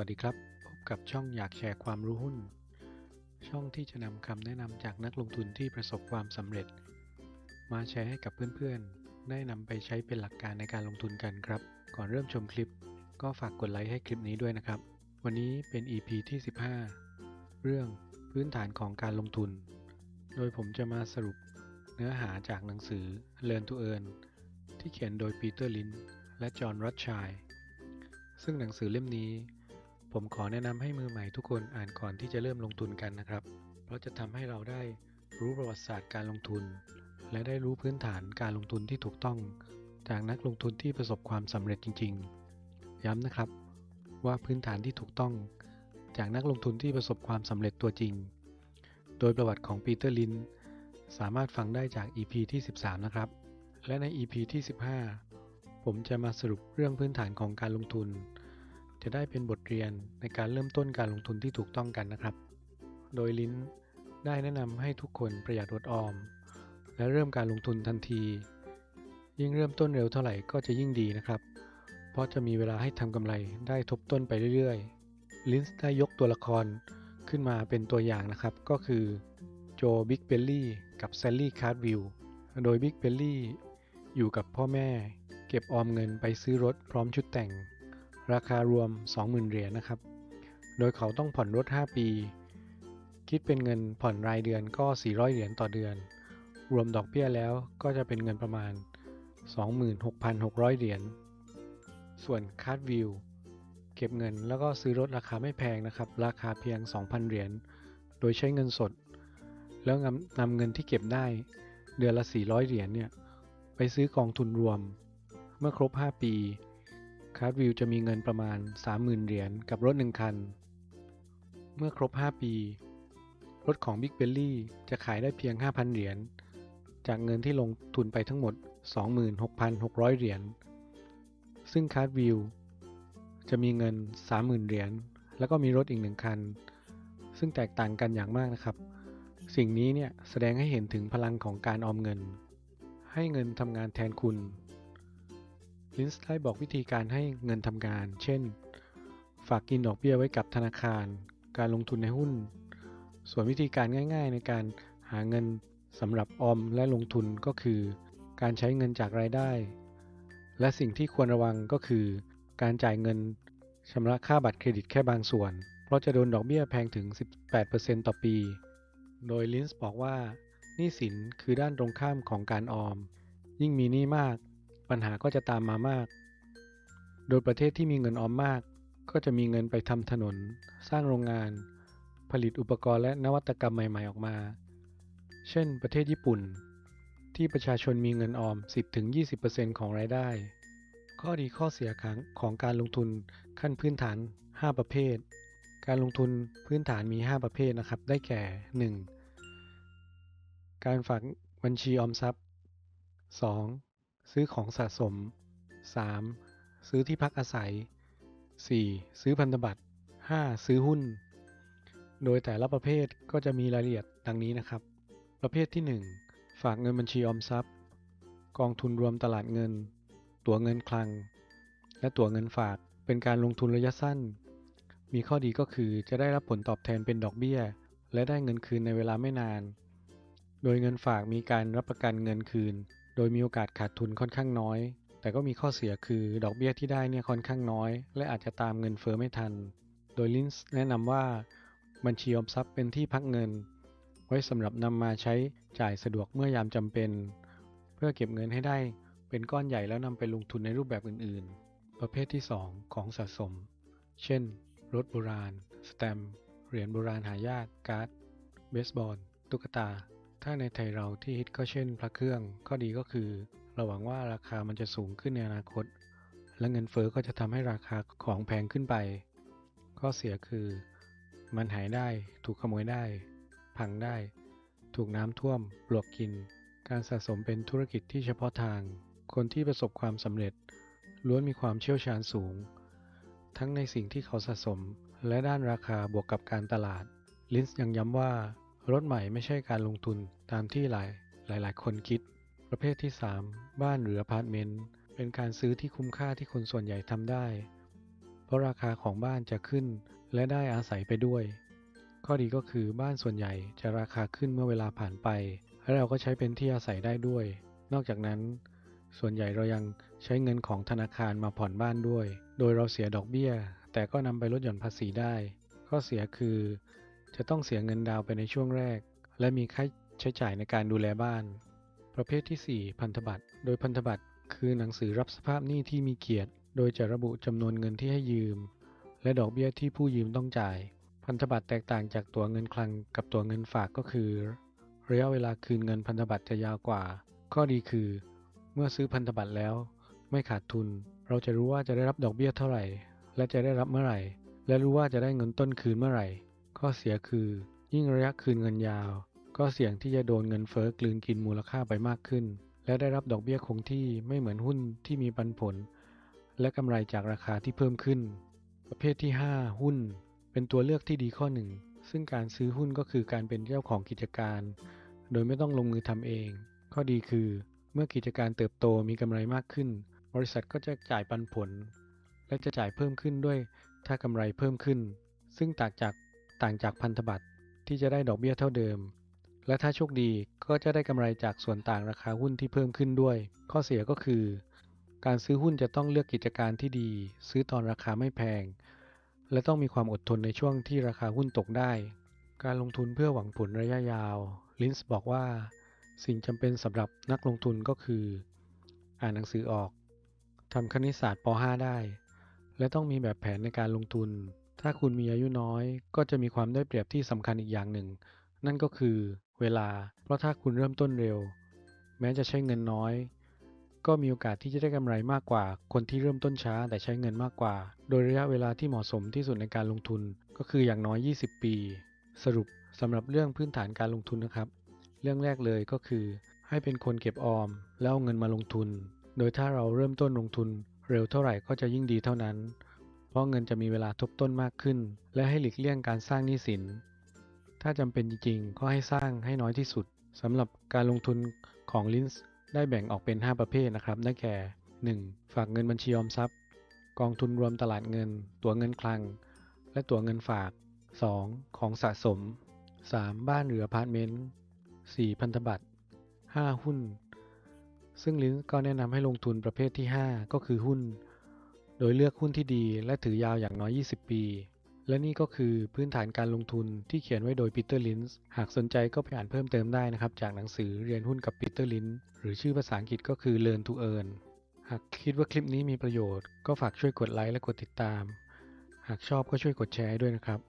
วัสดีครับ พบกับช่องอยากแชร์ความรู้หุ้น ช่องที่จะนำคำแนะนำจากนักลงทุนที่ประสบความสำเร็จ มาแชร์ให้กับเพื่อนๆ ได้นำไปใช้เป็นหลักการในการลงทุนกันครับ ก่อนเริ่มชมคลิป ก็ฝากกดไลค์ให้คลิปนี้ด้วยนะครับ วันนี้เป็น EP ที่ 15 เรื่องพื้นฐานของการลงทุน โดยผมจะมาสรุปเนื้อหาจากหนังสือ Learn to Earn ที่เขียนโดยปีเตอร์ลินและจอห์นรัชชัยซึ่งหนังสือเล่มนี้ ผมขอแนะนำให้มือใหม่ทุกคนอ่านก่อนที่จะเริ่มลงทุนกันนะครับ เพราะจะทำให้เราได้รู้ประวัติศาสตร์การลงทุน และได้รู้พื้นฐานการลงทุนที่ถูกต้อง จากนักลงทุนที่ประสบความสำเร็จจริง ๆ ย้ำนะครับ ว่าพื้นฐานที่ถูกต้อง จากนักลงทุนที่ประสบความสำเร็จตัวจริง โดยประวัติของปีเตอร์ลินสามารถฟังได้จาก EP ที่ 13 นะครับ และใน EP ที่ 15 ผมจะมาสรุปเรื่องพื้นฐานของการลงทุน จะได้เป็นบทเรียนในการเริ่มต้นการลงทุนที่ถูกต้องกันนะครับ โดยลิ้นได้แนะนำให้ทุกคนประหยัดอดออม และเริ่มการลงทุนทันที ยิ่งเริ่มต้นเร็วเท่าไหร่ก็จะยิ่งดีนะครับ เพราะจะมีเวลาให้ทำกำไรได้ทบต้นไปเรื่อยๆ ลินส์ได้ยกตัวละครขึ้นมาเป็นตัวอย่างนะครับ ก็คือโจบิ๊กเบลลี่กับแซลลี่คาร์ดวิลโดยบิ๊กเบลลี่อยู่กับพ่อแม่ เก็บออมเงินไปซื้อรถพร้อมชุดแต่ง ราคารวม 20,000 เหรียญนะครับ โดยเขาต้องผ่อนรถ 5 ปี คิดเป็นเงินผ่อนรายเดือนก็ 400 เหรียญต่อเดือน รวมดอกเบี้ยแล้วก็จะเป็นเงินประมาณ 26,600 เหรียญ ส่วนคาร์ดวิวเก็บเงินแล้วก็ซื้อรถราคาไม่แพงนะครับ ราคาเพียง 2,000 เหรียญ โดยใช้เงินสด แล้วนำนำเงินที่เก็บได้ เดือนละ 400 เหรียญเนี่ยไปซื้อกองทุนรวม เมื่อครบ 5 ปี คาร์ดวิวจะมีเงินประมาณ 30,000 เหรียญกับรถ 1 คัน เมื่อครบ 5 ปี รถของ Big b e l l y จะขายได้เพียง 5,000 เหรียญ จากเงินที่ลงทุนไปทั้งหมด 26,600 เหรียญ ซึ่งคาร์ดวิวจะมีเงิน 30,000 เหรียญ แล้วก็มีรถอีกหนึ่งคัน ซึ่งแตกต่างกันอย่างมากนะครับ สิ่งนี้เนี่ยแสดงให้เห็นถึงพลังของการออมเงิน ให้เงินทำงานแทนคุณ ลินส์ได้บอกวิธีการให้เงินทำงาน เช่น ฝากกินดอกเบี้ยไว้กับธนาคาร การลงทุนในหุ้น ส่วนวิธีการง่าย ๆ ในการหาเงินสำหรับออมและลงทุนก็คือ การใช้เงินจากรายได้ และสิ่งที่ควรระวังก็คือ การจ่ายเงินชำระค่าบัตรเครดิตแค่บางส่วน เพราะจะโดนดอกเบี้ยแพงถึง 18%ต่อปี โดยลินส์บอกว่าหนี้สินคือด้านตรงข้ามของการออม ยิ่งมีหนี้มาก ปัญหาก็จะตามมามาก โดยประเทศที่มีเงินออมมาก ก็จะมีเงินไปทำถนน สร้างโรงงาน ผลิตอุปกรณ์และนวัตกรรมใหม่ ๆ ออกมา เช่น ประเทศญี่ปุ่น ที่ประชาชนมีเงินออม 10-20%ของรายได้ ข้อดีข้อเสียของการลงทุนขั้นพื้นฐาน 5 ประเภท การลงทุนพื้นฐานมี 5 ประเภทนะครับ ได้แก่ 1. การฝากบัญชีออมทรัพย์ 2. ซื้อของสะสม 3. ซื้อที่พักอาศัย 4. ซื้อพันธบัตร 5. ซื้อหุ้น โดยแต่ละประเภทก็จะมีรายละเอียดดังนี้นะครับ ประเภทที่ 1 ฝากเงินบัญชีออมทรัพย์ กองทุนรวมตลาดเงิน ตั๋วเงินคลัง และตั๋วเงินฝากเป็นการลงทุนระยะสั้น มีข้อดีก็คือจะได้รับผลตอบแทนเป็นดอกเบี้ย และได้เงินคืนในเวลาไม่นาน โดยเงินฝากมีการรับประกันเงินคืน โดยมีโอกาสขาดทุนค่อนข้างน้อย แต่ก็มีข้อเสียคือดอกเบี้ยที่ได้เนี่ยค่อนข้างน้อย และอาจจะตามเงินเฟอ้อไม่ทัน โดยลินส์แนะนำว่า บัญชีออมทรัพย์เป็นที่พักเงิน ไว้สำหรับนำมาใช้จ่ายสะดวกเมื่อยามจำเป็น เพื่อเก็บเงินให้ได้เป็นก้อนใหญ่แล้วนำไปลงทุนในรูปแบบอื่น ๆ ประเภทที่ 2 ของสะสม เช่น รถโบราณ สแตมป์เหรียญโบราณหายาก การ์ด เบสบอล ตุ๊กตา ถ้าในไทยเราที่ฮิตก็เช่นพระเครื่องข้อดีก็คือ เราหวังว่าราคามันจะสูงขึ้นในอนาคต และเงินเฟอ้อก็จะทำให้ราคาของแพงขึ้นไป ข้อเสียคือ มันหายได้ ถูกขโมยได้ พังได้ ถูกน้ำท่วม ปลวกกิน การสะสมเป็นธุรกิจที่เฉพาะทาง คนที่ประสบความสำเร็จ ล้วนมีความเชี่ยวชาญสูง ทั้งในสิ่งที่เขาสะสม และด้านราคาบวกกับการตลาดลินส์ยังย้ำว่า รถใหม่ไม่ใช่การลงทุนตามที่หลายหลายๆคนคิด ประเภทที่ 3 บ้านหรืออพาร์ตเมนต์เป็นการซื้อที่คุ้มค่าที่คนส่วนใหญ่ทำได้ เพราะราคาของบ้านจะขึ้นและได้อาศัยไปด้วย ข้อดีก็คือบ้านส่วนใหญ่จะราคาขึ้นเมื่อเวลาผ่านไปและเราก็ใช้เป็นที่อาศัยได้ด้วย นอกจากนั้น ส่วนใหญ่เรายังใช้เงินของธนาคารมาผ่อนบ้านด้วย โดยเราเสียดอกเบี้ย แต่ก็นำไปลดหย่อนภาษีได้ ข้อเสียคือ จะต้องเสียเงินดาวไปในช่วงแรก และมีค่าใช้จ่ายในการดูแลบ้าน ประเภทที่ 4 พันธบัตร โดยพันธบัตรคือหนังสือรับสภาพหนี้ที่มีเกียรติ โดยจะระบุจำนวนเงินที่ให้ยืม และดอกเบี้ยที่ผู้ยืมต้องจ่าย พันธบัตรแตกต่างจากตัวเงินคลังกับตัวเงินฝากก็คือระยะเวลาคืนเงินพันธบัตรจะยาวกว่า ข้อดีคือ เมื่อซื้อพันธบัตรแล้ว ไม่ขาดทุน เราจะรู้ว่าจะได้รับดอกเบี้ยเท่าไหร่ และจะได้รับเมื่อไหร่ และรู้ว่าจะได้เงินต้นคืนเมื่อไหร่ ข้อเสียคือ ยิ่งระยะคืนเงินยาว ก็เสี่ยงที่จะโดนเงินเฟ้อกลืนกินมูลค่าไปมากขึ้น และได้รับดอกเบี้ยคงที่ไม่เหมือนหุ้นที่มีปันผล และกำไรจากราคาที่เพิ่มขึ้น ประเภทที่ 5 หุ้น เป็นตัวเลือกที่ดีข้อหนึ่งซึ่งการซื้อหุ้นก็คือการเป็นเจ้าของกิจการ โดยไม่ต้องลงมือทำเอง ข้อดีคือ เมื่อกิจการเติบโตมีกำไรมากขึ้น บริษัทก็จะจ่ายปันผล และจะจ่ายเพิ่มขึ้นด้วย ถ้ากำไรเพิ่มขึ้น ซึ่งต่างจาก ต่างจากพันธบัตรที่จะได้ดอกเบี้ยเท่าเดิม และถ้าโชคดีก็จะได้กำไรจากส่วนต่างราคาหุ้นที่เพิ่มขึ้นด้วย ข้อเสียก็คือ การซื้อหุ้นจะต้องเลือกกิจการที่ดี ซื้อตอนราคาไม่แพง และต้องมีความอดทนในช่วงที่ราคาหุ้นตกได้ การลงทุนเพื่อหวังผลระยะยาว ลินส์บอกว่า สิ่งจำเป็นสำหรับนักลงทุนก็คือ อ่านหนังสือออกทำคณิตศาสตร์ป .5 ได้ และต้องมีแบบแผนในการลงทุน ถ้าคุณมีอายุน้อยก็จะมีความได้เปรียบที่สำคัญอีกอย่างหนึ่ง นั่นก็คือเวลา เพราะถ้าคุณเริ่มต้นเร็ว แม้จะใช้เงินน้อย ก็มีโอกาสที่จะได้กำไรมากกว่า คนที่เริ่มต้นช้าแต่ใช้เงินมากกว่า โดยระยะเวลาที่เหมาะสมที่สุดในการลงทุนก็คืออย่างน้อย 20 ปี สรุปสำหรับเรื่องพื้นฐานการลงทุนนะครับ เรื่องแรกเลยก็คือ ให้เป็นคนเก็บออม แล้วเอาเงินมาลงทุน โดยถ้าเราเริ่มต้นลงทุน เร็วเท่าไหร่ก็จะยิ่งดีเท่านั้น ราะเงินจะมีเวลาทบต้นมากขึ้น และให้หลีกเลี่ยงการสร้างหนี้สิน ถ้าจำเป็นจริงๆ ก็ให้สร้างให้น้อยที่สุดสำหรับการลงทุนของลินส์ได้แบ่งออกเป็น 5 ประเภทนะครับได้แก่ 1. ฝากเงินบัญชีออมทรัพย์ กองทุนรวมตลาดเงิน ตั๋วเงินคลัง และตั๋วเงินฝาก 2. ของสะสม 3. บ้านหรืออพาร์ตเมนต์ 4. พันธบัตร 5. หุ้น ซึ่งลินส์ก็แนะนำให้ลงทุนประเภทที่ 5 ก็คือหุ้น โดยเลือกหุ้นที่ดีและถือยาวอย่างน้อย 20 ปี และนี่ก็คือพื้นฐานการลงทุนที่เขียนไว้โดยปีเตอร์ลินส์หากสนใจก็ไปอ่านเพิ่มเติมได้นะครับ จากหนังสือเรียนหุ้นกับปีเตอร์ลินส์หรือชื่อภาษาอังกฤษก็คือ Learn to Earn หากคิดว่าคลิปนี้มีประโยชน์ ก็ฝากช่วยกดไลค์และกดติดตาม หากชอบก็ช่วยกดแชร์ด้วยนะครับ